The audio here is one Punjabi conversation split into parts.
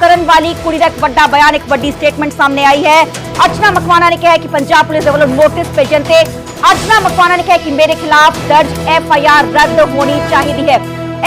ਕਰਨ ਵਾਲੀ ਕੁੜੀ ਦਾ ਇੱਕ ਵੱਡਾ ਬਿਆਨ, ਇੱਕ ਵੱਡੀ ਸਟੇਟਮੈਂਟ ਸਾਹਮਣੇ ਆਈ ਹੈ। ਅਰਚਨਾ ਮਕਵਾਨਾ ਨੇ ਕਿਹਾ ਕਿ ਪੰਜਾਬ ਪੁਲਿਸ ਦੇ ਵੱਲੋਂ ਨੋਟਿਸ ਭੇਜਣ ਤੇ ਅਰਚਨਾ ਮਕਵਾਨਾ ਨੇ ਕਿਹਾ ਕਿ ਮੇਰੇ ਖਿਲਾਫ ਦਰਜ ਐਫ ਆਈ ਆਰ ਰੱਦ ਹੋਣੀ ਚਾਹੀਦੀ ਹੈ।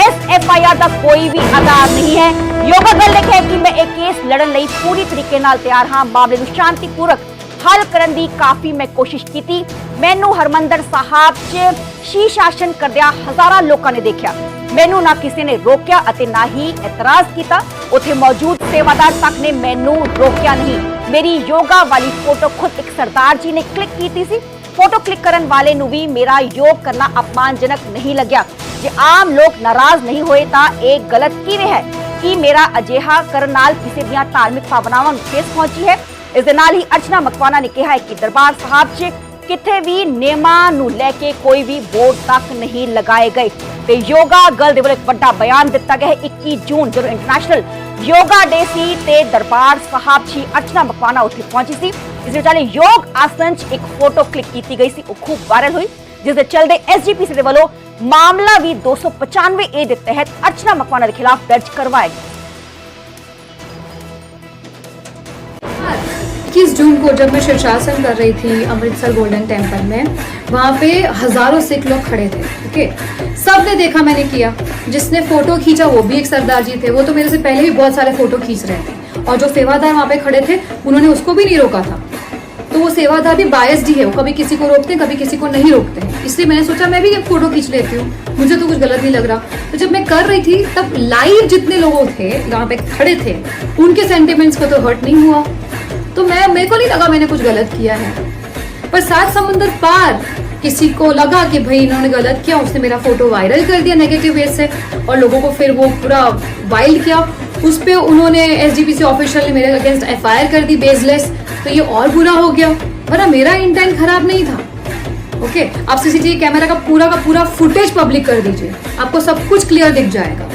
ਇਸ ਐਫ ਆਈ ਆਰ ਦਾ ਕੋਈ ਵੀ ਆਧਾਰ ਨਹੀਂ ਹੈ। ਯੋਗਾ ਗੱਲ ਨੇ ਕਿਹਾ ਕਿ ਮੈਂ ਇਹ ਕੇਸ ਲੜਨ ਲਈ ਪੂਰੀ ਤਰੀਕੇ ਨਾਲ ਤਿਆਰ ਹਾਂ। ਮਾਮਲੇ ਨੂੰ ਸ਼ਾਂਤੀਪੂਰਕ ਹੱਲ ਕਰਨ ਦੀ ਕਾਫੀ ਮੈਂ ਕੋਸ਼ਿਸ਼ ਕੀਤੀ। ਮੈਨੂੰ ਹਰਮੰਦਰ ਸਾਹਿਬ 'ਚ ਸ਼ੀ ਸ਼ਾਸਨ ਕਰਦਿਆਂ ਹਜ਼ਾਰਾਂ ਲੋਕਾਂ ਨੇ ਦੇਖਿਆ। ਮੈਨੂੰ ਨਾ ਕਿਸੇ ਨੇ ਰੋਕਿਆ ਅਤੇ ਨਾ ਹੀ ਇਤਰਾਜ਼ ਕੀਤਾ। ਉੱਥੇ ਮੌਜੂਦ ਸੇਵਾਦਾਰ ਤੱਕ ਨੇ ਮੈਨੂੰ ਰੋਕਿਆ ਨਹੀਂ। ਮੇਰੀ ਯੋਗਾ ਵਾਲੀ ਫੋਟੋ ਖੁਦ ਇੱਕ ਸਰਦਾਰ ਜੀ ਨੇ ਕਲਿੱਕ ਕੀਤੀ ਸੀ। ਫੋਟੋ ਕਲਿੱਕ ਕਰਨ ਵਾਲੇ ਨੂੰ ਵੀ ਮੇਰਾ ਯੋਗ ਕਰਨਾ ਅਪਮਾਨਜਨਕ ਨਹੀਂ ਲੱਗਿਆ। ਜੇ ਆਮ ਲੋਕ ਨਾਰਾਜ਼ ਨਹੀਂ ਹੋਏ ਤਾਂ ਇਹ ਗਲਤ ਕਿਵੇਂ ਹੈ? ਕੀ ਮੇਰਾ ਅਜਿਹਾ ਕਰਨ ਨਾਲ ਕਿਸੇ ਦੀਆਂ ਧਾਰਮਿਕ ਭਾਵਨਾਵਾਂ ਨੂੰ ਠੇਸ ਪਹੁੰਚੀ ਹੈ? ਇਸ ਦੇ ਨਾਲ ਹੀ ਅਰਚਨਾ ਮਕਵਾਨਾ ਨੇ ਕਿਹਾ ਹੈ ਕਿ ਦਰਬਾਰ ਸਾਹਿਬ 'ਚ ਕਿਤੇ ਵੀ ਨਿਯਮਾਂ ਨੂੰ ਲੈ ਕੇ ਕੋਈ ਵੀ ਬੋਰਡ ਤੱਕ ਨਹੀਂ ਲਗਾਏ ਗਏ। ਤੇ ਯੋਗਾ ਗਰਲ ਦੇ ਵੱਲੋਂ ਇੱਕ ਵੱਡਾ ਬਿਆਨ ਦਿੱਤਾ ਗਿਆ ਹੈ। 21 ਜੂਨ ਜਦੋਂ ਇੰਟਰਨੈਸ਼ਨਲ ਯੋਗਾ ਡੇ ਸੀ ਤੇ ਦਰਬਾਰ ਸਾਹਿਬ 'ਚ ਅਰਚਨਾ ਮਕਵਾਨਾ ਉੱਥੇ ਪਹੁੰਚੀ ਸੀ ਇਸ ਵਿਚਾਲੇ ਯੋਗ ਆਸਨ 'ਚ ਇੱਕ ਫੋਟੋ ਕਲਿੱਕ ਕੀਤੀ ਗਈ ਸੀ। ਉਹ ਖੂਬ ਵਾਇਰਲ ਹੋਈ, ਜਿਸ ਦੇ ਚਲਦੇ ਐਸਜੀਪੀਸੀ ਦੇ ਵੱਲੋਂ ਮਾਮਲਾ ਵੀ 295 ਏ ਦੇ ਤਹਿਤ ਅਰਚਨਾ ਮਕਵਾਨਾ ਦੇ ਖਿਲਾਫ ਦਰਜ ਕਰਵਾਇਆ ਗਿਆ। इक्कीस जून को जब मैं शीर्षासन कर रही थी अमृतसर गोल्डन टेंपल में, वहाँ पे हज़ारों सिख लोग खड़े थे ओके सबने देखा मैंने किया। जिसने फ़ोटो खींचा, वो भी एक सरदार जी थे। वो तो मेरे से पहले भी बहुत सारे फ़ोटो खींच रहे थे। और जो सेवादार वहाँ पे खड़े थे, उन्होंने उसको भी नहीं रोका था। तो वो सेवादार भी बायस्ड ही है। वो कभी किसी को रोकते हैं कभी किसी को नहीं रोकते। हैं इसलिए मैंने सोचा, मैं भी एक फ़ोटो खींच लेती हूँ। मुझे तो कुछ गलत नहीं लग रहा। तो जब मैं कर रही थी, तब लाइव जितने लोग थे यहाँ पे खड़े थे, उनके सेंटिमेंट्स को तो हर्ट नहीं हुआ। तो मैं, मेरे को नहीं लगा मैंने कुछ गलत किया है। पर सात समंदर पार किसी को लगा कि भाई इन्होंने गलत किया, उसने मेरा फ़ोटो वायरल कर दिया नेगेटिव वे से और लोगों को फिर वो पूरा वाइल्ड किया। उस पर उन्होंने S D P C official ने मेरे अगेंस्ट एफ़ आई आर कर दी बेसलेस तो ये और बुरा हो गया। वरना मेरा इंटेंट खराब नहीं था। ओके आप सीसीटीवी कैमरा का पूरा का पूरा फुटेज पब्लिक कर दीजिए। आपको सब कुछ क्लियर दिख जाएगा।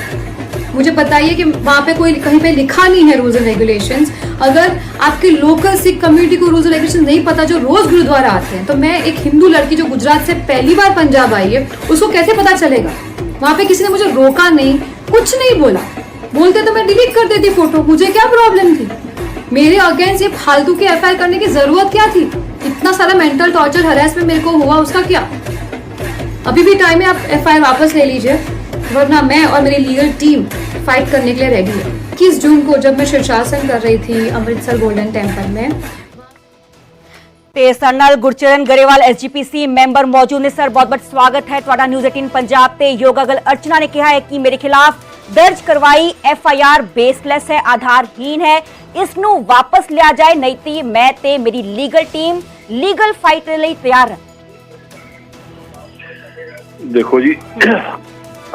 मुझे बताइए कि वहाँ पे कोई कहीं पे लिखा नहीं है रूल्स एंड रेगुलेशंस अगर आपके लोकल सिख कम्युनिटी को रूल्स एंड रेगुलेशन नहीं पता जो रोज गुरुद्वारा आते हैं तो मैं एक हिंदू लड़की जो गुजरात से पहली बार पंजाब आई है, उसको कैसे पता चलेगा? वहाँ पे किसी ने मुझे रोका नहीं, कुछ नहीं बोला। बोलते तो मैं डिलीट कर देती फ़ोटो मुझे क्या प्रॉब्लम थी? मेरे अगेंस्ट ये फालतू के एफ़ करने की ज़रूरत क्या थी? इतना सारा मेंटल टॉर्चर हरेसमेंट मेरे को हुआ, उसका क्या? अभी भी टाइम है, आप एफआईआर वापस ले लीजिए। वरना मैं और मेरी लीगल टीम फाइट करने के लिए रेडी है इक्कीस जून को जब मैं शीर्षासन कर रही थी अमृतसर गोल्डन टेम्पल में ਤੇ ਸਾਡੇ ਨਾਲ ਗੁਰਚਰਨ ਗਰੇਵਾਲ ਐਸਜੀਪੀਸੀ ਮੈਂਬਰ ਮੌਜੂਦ ਨੇ ਸਰ ਬਹੁਤ-ਬਹੁਤ ਸਵਾਗਤ ਹੈ ਤੁਹਾਡਾ ਨਿਊਜ਼ 18 ਪੰਜਾਬ ਤੇ ਯੋਗਾ ਗਲ ਅਰਚਨਾ ਨੇ ਕਿਹਾ ਹੈ ਕਿ ਮੇਰੇ ਖਿਲਾਫ ਦਰਜ ਕਰਵਾਈ ਐਫ ਆਈ ਆਰ ਬੇਸਲੈਸ ਹੈ ਆਧਾਰਹੀਨ ਹੈ ਇਸ ਨੂੰ ਵਾਪਸ ਲਿਆ ਜਾਏ ਨਹੀਂ ਤੇ ਮੈਂ ਤੇ ਮੇਰੀ ਲੀਗਲ ਟੀਮ ਲੀਗਲ ਫਾਈਟ ਲਈ ਤਿਆਰ ਹਾਂ ਦੇਖੋ ਜੀ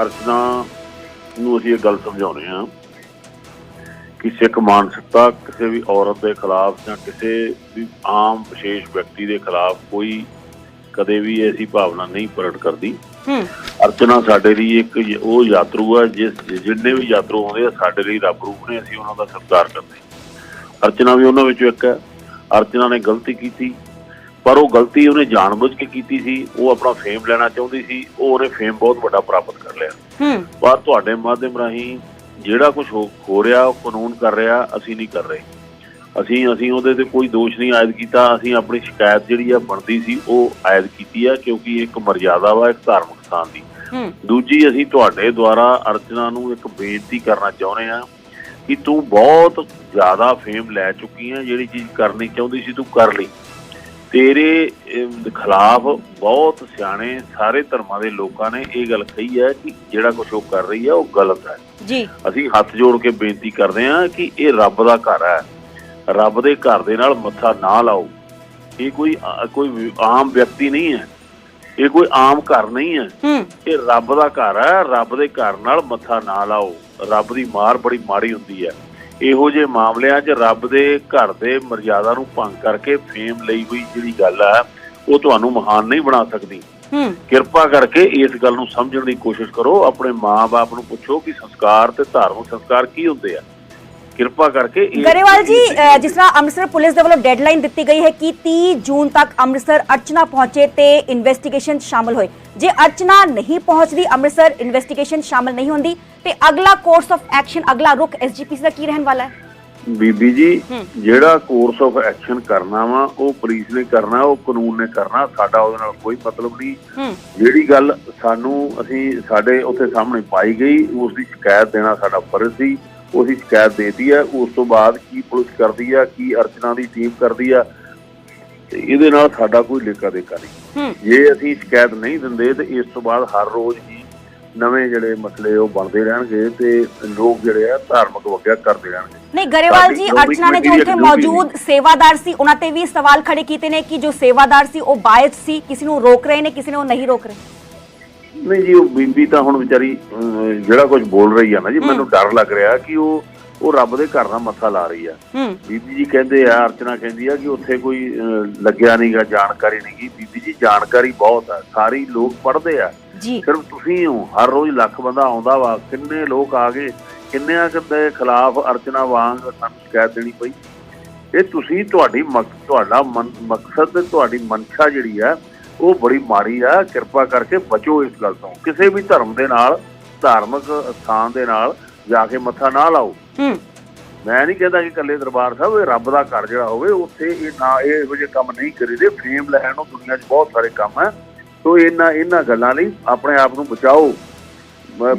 ਅਰਚਨਾ ਨੂੰ ਅਸੀਂ ਇਹ ਗੱਲ ਸਮਝਾਉਣੇ ਆ ਕਿ ਸਿੱਖ ਮਾਨਸਿਕਤਾ ਕਿਸੇ ਵੀ ਔਰਤ ਦੇ ਖਿਲਾਫ ਜਾਂ ਕਿਸੇ ਵੀ ਆਮ ਵਿਸ਼ੇਸ਼ ਵਿਅਕਤੀ ਦੇ ਖਿਲਾਫ ਕੋਈ ਕਦੇ ਵੀ ਐਸੀ ਭਾਵਨਾ ਨਹੀਂ ਪ੍ਰਗਟ ਕਰਦੀ। ਹੂੰ। ਅਰਚਨਾ ਸਾਡੇ ਲਈ ਇੱਕ ਉਹ ਯਾਤਰੂ ਆ ਜਿਸ ਜਿੰਨੇ ਵੀ ਯਾਤਰੂ ਆਉਂਦੇ ਆ ਸਾਡੇ ਲਈ ਰੱਬ ਰੂਪ ਨੇ ਅਸੀਂ ਉਹਨਾਂ ਦਾ ਸਤਿਕਾਰ ਕਰਦੇ। ਅਰਚਨਾ ਵੀ ਉਹਨਾਂ ਵਿੱਚੋਂ ਇੱਕ ਹੈ। ਅਰਚਨਾ ਨੇ ਗਲਤੀ ਕੀਤੀ। ਪਰ ਉਹ ਗਲਤੀ ਉਹਨੇ ਜਾਣਬੁੱਝ ਕੇ ਕੀਤੀ ਸੀ ਉਹ ਆਪਣਾ ਫੇਮ ਲੈਣਾ ਚਾਹੁੰਦੀ ਸੀ ਉਹ ਉਹਨੇ ਫੇਮ ਬਹੁਤ ਵੱਡਾ ਪ੍ਰਾਪਤ ਕਰ ਲਿਆ। ਹੂੰ। ਪਰ ਤੁਹਾਡੇ ਮਾਧਿਅਮ ਰਾਹੀਂ ਜਿਹੜਾ ਕੁਝ ਹੋ ਰਿਹਾ ਉਹ ਕਾਨੂੰਨ ਕਰ ਰਿਹਾ ਅਸੀਂ ਨਹੀਂ ਕਰ ਰਹੇ। ਅਸੀਂ ਅਸੀਂ ਉਹਦੇ ਤੇ ਕੋਈ ਦੋਸ਼ ਨਹੀਂ ਆਇਦ ਕੀਤਾ ਅਸੀਂ ਆਪਣੀ ਸ਼ਿਕਾਇਤ ਜਿਹੜੀ ਆ ਬਣਦੀ ਸੀ ਉਹ ਆਇਦ ਕੀਤੀ ਆ ਕਿਉਂਕਿ ਇੱਕ ਮਰਜ਼ਾਦਾ ਵਾ ਇੱਕ ਧਾਰਮਿਕ ਸਥਾਨ ਦੀ। ਹੂੰ। ਦੂਜੀ ਅਸੀਂ ਤੁਹਾਡੇ ਦੁਆਰਾ ਅਰਚਨਾ ਨੂੰ ਇੱਕ ਬੇਨਤੀ ਕਰਨਾ ਚਾਹੁੰਦੇ ਆ ਕਿ ਤੂੰ ਬਹੁਤ ਜ਼ਿਆਦਾ ਫੇਮ ਲੈ ਚੁੱਕੀ ਹੈ ਜਿਹੜੀ ਚੀਜ਼ ਕਰਨੀ ਚਾਹੁੰਦੀ ਸੀ ਤੂੰ ਕਰ ਲਈ। ਤੇਰੇ ਖਿਲਾਫ ਬਹੁਤ ਸਿਆਣੇ ਸਾਰੇ ਧਰਮਾਂ ਦੇ ਲੋਕਾਂ ਨੇ ਇਹ ਗੱਲ ਕਹੀ ਹੈ ਕਿ ਜਿਹੜਾ ਕੁਝ ਉਹ ਕਰ ਰਹੀ ਹੈ ਉਹ ਗਲਤ ਹੈ। ਜੀ। ਅਸੀਂ ਹੱਥ ਜੋੜ ਕੇ ਬੇਨਤੀ ਕਰਦੇ ਹਾਂ ਕਿ ਇਹ ਰੱਬ ਦਾ ਘਰ ਹੈ। ਰੱਬ ਦੇ ਘਰ ਦੇ ਨਾਲ ਮੱਥਾ ਨਾ ਲਾਓ। ਇਹ ਕੋਈ ਕੋਈ ਆਮ ਵਿਅਕਤੀ ਨਹੀਂ ਹੈ। ਇਹ ਕੋਈ ਆਮ ਘਰ ਨਹੀਂ ਹੂੰ। ਇਹ ਰੱਬ ਦਾ ਘਰ ਹੈ। ਰੱਬ ਦੇ ਘਰ ਨਾਲ ਮੱਥਾ ਨਾ ਲਾਓ। ਰੱਬ ਦੀ ਮਾਰ ਬੜੀ ਮਾੜੀ ਹੁੰਦੀ ਹੈ। ਇਹੋ ਜਿਹੇ ਮਾਮਲਿਆਂ 'ਚ ਰੱਬ ਦੇ ਘਰ ਦੇ ਮਰਜ਼ਾਦਾ ਨੂੰ ਭੰਗ ਕਰਕੇ ਫੇਮ ਲਈ ਹੋਈ ਜਿਹੜੀ ਗੱਲ ਹੈ ਉਹ ਤੁਹਾਨੂੰ ਮਹਾਨ ਨਹੀਂ ਬਣਾ ਸਕਦੀ। ਹੂੰ। ਕਿਰਪਾ ਕਰਕੇ ਇਸ ਗੱਲ ਨੂੰ ਸਮਝਣ ਦੀ ਕੋਸ਼ਿਸ਼ ਕਰੋ ਆਪਣੇ ਮਾਪੇ ਨੂੰ ਪੁੱਛੋ ਕਿ ਸੰਸਕਾਰ ਤੇ ਧਾਰਮਿਕ ਸੰਸਕਾਰ ਕੀ ਹੁੰਦੇ ਆ। ਕਿਰਪਾ ਕਰਕੇ ਗਰੇਵਾਲ ਜੀ ਜਿਸ ਤਰ੍ਹਾਂ ਅੰਮ੍ਰਿਤਸਰ ਪੁਲਿਸ ਦੇ ਵੱਲੋਂ ਡੈਡਲਾਈਨ ਦਿੱਤੀ ਗਈ ਹੈ ਕਿ 30 ਜੂਨ ਤੱਕ ਅੰਮ੍ਰਿਤਸਰ ਅਰਚਨਾ ਪਹੁੰਚੇ ਤੇ ਇਨਵੈਸਟੀਗੇਸ਼ਨ ਸ਼ਾਮਲ ਹੋਏ। ਜੇ ਅਰਚਨਾ ਨਹੀਂ ਪਹੁੰਚਦੀ ਅੰਮ੍ਰਿਤਸਰ ਇਨਵੈਸਟੀਗੇਸ਼ਨ ਸ਼ਾਮਲ ਨਹੀਂ ਹੁੰਦੀ ਤੇ ਅਗਲਾ ਕੋਰਸ ਆਫ ਐਕਸ਼ਨ ਅਗਲਾ ਰੁਖ ਐਸਜੀਪੀਸੀ ਦਾ ਕੀ ਰਹਿਣ ਵਾਲਾ ਹੈ ਬੀਬੀ ਜੀ। ਜਿਹੜਾ ਕੋਰਸ ਆਫ ਐਕਸ਼ਨ ਕਰਨਾ ਵਾ ਉਹ ਪੁਲਿਸ ਨੇ ਕਰਨਾ ਉਹ ਕਾਨੂੰਨ ਨੇ ਕਰਨਾ ਸਾਡਾ ਉਹਦੇ ਨਾਲ ਕੋਈ ਮਤਲਬ ਨਹੀਂ ਜਿਹੜੀ ਗੱਲ ਸਾਨੂੰ ਅਸੀਂ ਸਾਡੇ ਉੱਥੇ ਸਾਹਮਣੇ ਪਾਈ ਗਈ ਉਸ ਦੀ ਸ਼ਿਕਾਇਤ ਦੇਣਾ ਸਾਡਾ ਫਰਜ਼ ਸੀ ਉਹਦੀ ਸ਼ਿਕਾਇਤ ਦੇਤੀ ਹੈ ਉਸ ਤੋਂ ਬਾਅਦ ਕੀ ਪੁਲਿਸ ਕਰਦੀ ਆ ਕੀ ਅਰਚਨਾ ਦੀ ਟੀਮ ਕਰਦੀ ਆ ਤੇ ਇਹਦੇ ਨਾਲ ਸਾਡਾ ਕੋਈ ਲੇਖਾ ਦੇਖਾ ਨਹੀਂ ਜੇ ਅਸੀਂ ਸ਼ਿਕਾਇਤ ਨਹੀਂ ਦਿੰਦੇ ਤੇ ਇਸ ਤੋਂ ਬਾਅਦ ਹਰ ਰੋਜ਼ ਨਵੇਂ ਜਿਹੜੇ ਮਸਲੇ ਉਹ ਬਣਦੇ ਰਹਿਣਗੇ ਤੇ ਲੋਕ ਜਿਹੜੇ ਆ ਧਾਰਮਿਕ ਵਗਿਆ ਕਰਦੇ ਰਹਿਣਗੇ। ਨਹੀਂ ਗਰੇਵਾਲ ਜੀ ਅਰਚਨਾ ਨੇ ਜੋ ਵੀ ਮੌਜੂਦ ਸੇਵਾਦਾਰ ਸੀ ਉਹਨਾਂ ਤੇ ਵੀ ਸਵਾਲ ਖੜੇ ਕੀਤੇ ਨੇ ਕਿ ਜੋ ਸੇਵਾਦਾਰ ਸੀ ਉਹ ਬਾਇਸ ਸੀ ਕਿਸੇ ਨੂੰ ਰੋਕ ਰਹੇ ਨੇ ਕਿਸੇ ਨੂੰ ਨਹੀਂ ਰੋਕ ਰਹੇ। ਨਹੀਂ ਜੀ ਉਹ ਬੀਬੀ ਤਾਂ ਹੁਣ ਵਿਚਾਰੀ ਜਿਹੜਾ ਕੁਝ ਬੋਲ ਰਹੀ ਆ ਨਾ ਜੀ। ਮੈਨੂੰ ਡਰ ਲੱਗ ਰਿਹਾ ਕਿ ਉਹ ਉਹ ਰੱਬ ਦੇ ਘਰ ਨਾਲ ਮੱਥਾ ਲਾ ਰਹੀ ਆ। ਬੀਬੀ ਜੀ ਕਹਿੰਦੇ ਆ ਅਰਚਨਾ ਕਹਿੰਦੀ ਆ ਕਿ ਉੱਥੇ ਕੋਈ ਲੱਗਿਆ ਨਹੀਂਗਾ ਜਾਣਕਾਰੀ ਨਹੀਂਗੀ ਬੀਬੀ ਜੀ ਜਾਣਕਾਰੀ ਬਹੁਤ ਆ। ਸਾਰੀ ਲੋਕ ਪੜ੍ਹਦੇ ਆ। ਸਿਰਫ ਤੁਸੀਂ ਹੋ। ਹਰ ਰੋਜ਼ ਲੱਖ ਬੰਦਾ ਆਉਂਦਾ ਵਾ। ਕਿੰਨੇ ਲੋਕ ਆ ਗਏ। ਕਿੰਨਿਆਂ ਦੇ ਖਿਲਾਫ ਅਰਚਨਾ ਵਾਂਗ ਸਾਨੂੰ ਸ਼ਿਕਾਇਤ ਦੇਣੀ ਪਈ। ਇਹ ਤੁਸੀਂ ਤੁਹਾਡੀ ਤੁਹਾਡਾ ਮਕਸਦ ਤੇ ਤੁਹਾਡੀ ਮਨਸ਼ਾ ਜਿਹੜੀ ਆ ਉਹ ਬੜੀ ਮਾੜੀ ਆ। ਕਿਰਪਾ ਕਰਕੇ ਬਚੋ ਇਸ ਗੱਲ ਤੋਂ। ਕਿਸੇ ਵੀ ਧਰਮ ਦੇ ਨਾਲ ਧਾਰਮਿਕ ਸਥਾਨ ਦੇ ਨਾਲ ਜਾ ਕੇ ਮੱਥਾ ਨਾ ਲਾਓ। ਹੂੰ। ਮੈਂ ਨਹੀਂ ਕਹਿੰਦਾ ਕਿ ਇਕੱਲੇ ਦਰਬਾਰ ਸਾਹਿਬ ਇਹ ਰੱਬ ਦਾ ਘਰ ਜਿਹੜਾ ਹੋਵੇ ਉੱਥੇ ਇਹ ਨਾ ਇਹ ਇਹੋ ਜਿਹੇ ਕੰਮ ਨਹੀਂ ਕਰੀਦੇ। ਫੇਮ ਲੈਣ ਨੂੰ ਦੁਨੀਆ 'ਚ ਬਹੁਤ ਸਾਰੇ ਕੰਮ ਹੈ। ਸੋ ਇਹਨਾਂ ਇਹਨਾਂ ਗੱਲਾਂ ਲਈ ਆਪਣੇ ਆਪ ਨੂੰ ਬਚਾਓ।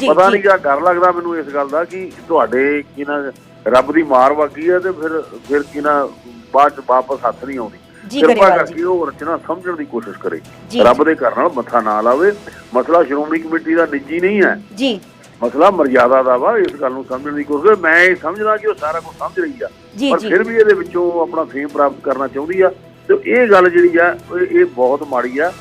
ਪਤਾ। ਨਹੀਂ ਕਿਆ ਡਰ ਲੱਗਦਾ ਮੈਨੂੰ ਇਸ ਗੱਲ ਦਾ ਕਿ ਤੁਹਾਡੇ ਕੀ ਨਾ ਰੱਬ ਦੀ ਮਾਰ ਵਾਗੀ ਹੈ ਤੇ ਫਿਰ ਫਿਰ ਕੀ ਨਾ ਬਾਅਦ 'ਚ ਵਾਪਸ ਹੱਥ ਨਹੀਂ ਆਉਂਦੀ। ਕਿਰਪਾ ਕਰਕੇ ਉਹ ਰਚਨਾ ਸਮਝਣ ਦੀ ਕੋਸ਼ਿਸ਼ ਕਰੇ। ਰੱਬ ਦੇ ਘਰ ਨਾਲ ਮੱਥਾ ਨਾ ਲਾਵੇ। ਮਸਲਾ ਸ਼੍ਰੋਮਣੀ ਕਮੇਟੀ ਦਾ ਨਿੱਜੀ ਨਹੀਂ ਹੈ। ਜੀ। ਮਸਲਾ ਮਰਜ਼ਾਦਾ ਦਾ ਵਾ ਇਸ ਗੱਲ ਨੂੰ ਸਮਝਣ ਦੀ ਕੋਸ਼ਿਸ਼। ਮੈਂ ਇਹ ਸਮਝਦਾ ਕਿ ਉਹ ਸਾਰਾ ਕੁਝ ਸਮਝ ਰਹੀ ਆ। ਪਰ ਫਿਰ ਵੀ ਇਹਦੇ ਵਿੱਚੋਂ ਆਪਣਾ ਫੇਮ ਪ੍ਰਾਪਤ ਕਰਨਾ ਚਾਹੁੰਦੀ ਆ। ਤੇ ਇਹ ਗੱਲ ਜਿਹੜੀ ਆ ਇਹ ਬਹੁਤ ਮਾੜੀ ਆ।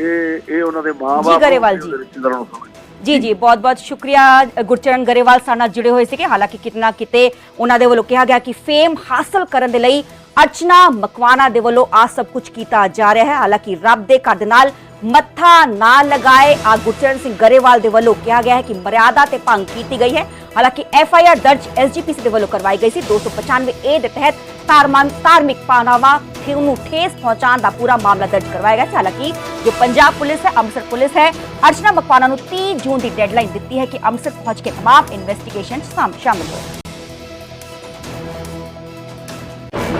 ਇਹ ਇਹ ਉਹਨਾਂ ਦੇ ਮਾਂ-ਬਾਪ ਜੀ ਗਰੇਵਾਲ ਜੀ। ਰਿਸ਼ਤੇਦਾਰਾਂ ਨੂੰ ਸਮਝ ਜੀ ਜੀ ਬਹੁਤ ਬਹੁਤ ਸ਼ੁਕਰੀਆ ਗੁਰਚਰਨ ਗਰੇਵਾਲ ਸਾਡੇ ਨਾਲ ਜੁੜੇ ਹੋਏ ਸੀਗੇ। ਹਾਲਾਂਕਿ ਕਿਤਨਾ ਕਿਤੇ ਉਹਨਾਂ ਦੇ ਵੱਲੋਂ ਕਿਹਾ ਗਿਆ ਕਿ ਫੇਮ ਹਾਸਲ ਕਰਨ ਦੇ ਲਈ ਅਰਚਨਾ ਮਕਵਾਨਾ ਦੇ ਵੱਲੋਂ ਆ ਸਭ ਕੁਝ ਕੀਤਾ ਜਾ ਰਿਹਾ ਹੈ। ਹਾਲਾਂਕਿ ਰੱਬ ਦੇ ਘਰ ਦੇ ਨਾਲ ਮੱਥਾ ਨਾ ਲਗਾਏ ਆ ਗੁਰਚਰਨ ਸਿੰਘ ਗਰੇਵਾਲ ਦੇ ਵੱਲੋਂ ਕਿਹਾ ਗਿਆ ਹੈ ਕਿ ਮਰਿਆਦਾ ਤੇ ਭੰਗ ਕੀਤੀ ਗਈ ਹੈ ਹਾਲਾਂਕਿ ਐਫ ਆਈ ਆਰ ਦਰਜ ਐਸਜੀਪੀਸੀ ਦੇ ਵੱਲੋਂ ਕਰਵਾਈ ਗਈ ਸੀ 295 ਏ ਦੇ ਤਹਿਤ ਧਾਰਮਨ ਧਾਰਮਿਕ ਪਾਨਾਵਾ ਤੇ ਉਹਨੂੰ ਠੇਸ ਪਹੁੰਚਾਉਣ ਦਾ ਪੂਰਾ ਮਾਮਲਾ ਦਰਜ ਕਰਵਾਇਆ ਗਿਆ ਸੀ ਹਾਲਾਂਕਿ ਜੋ ਪੰਜਾਬ ਪੁਲਿਸ ਹੈ ਅੰਮ੍ਰਿਤਸਰ ਪੁਲਿਸ ਹੈ ਅਰਚਨਾ ਮਕਵਾਨਾ ਨੂੰ 30 ਜੂਨ ਦੀ ਡੈਡਲਾਈਨ ਦਿੱਤੀ ਹੈ ਕਿ ਅੰਮ੍ਰਿਤਸਰ ਪਹੁੰਚ ਕੇ तमाम ਇਨਵੈਸਟੀਗੇਸ਼ਨ ਸ਼ਾਮਿਲ ਹੋਣ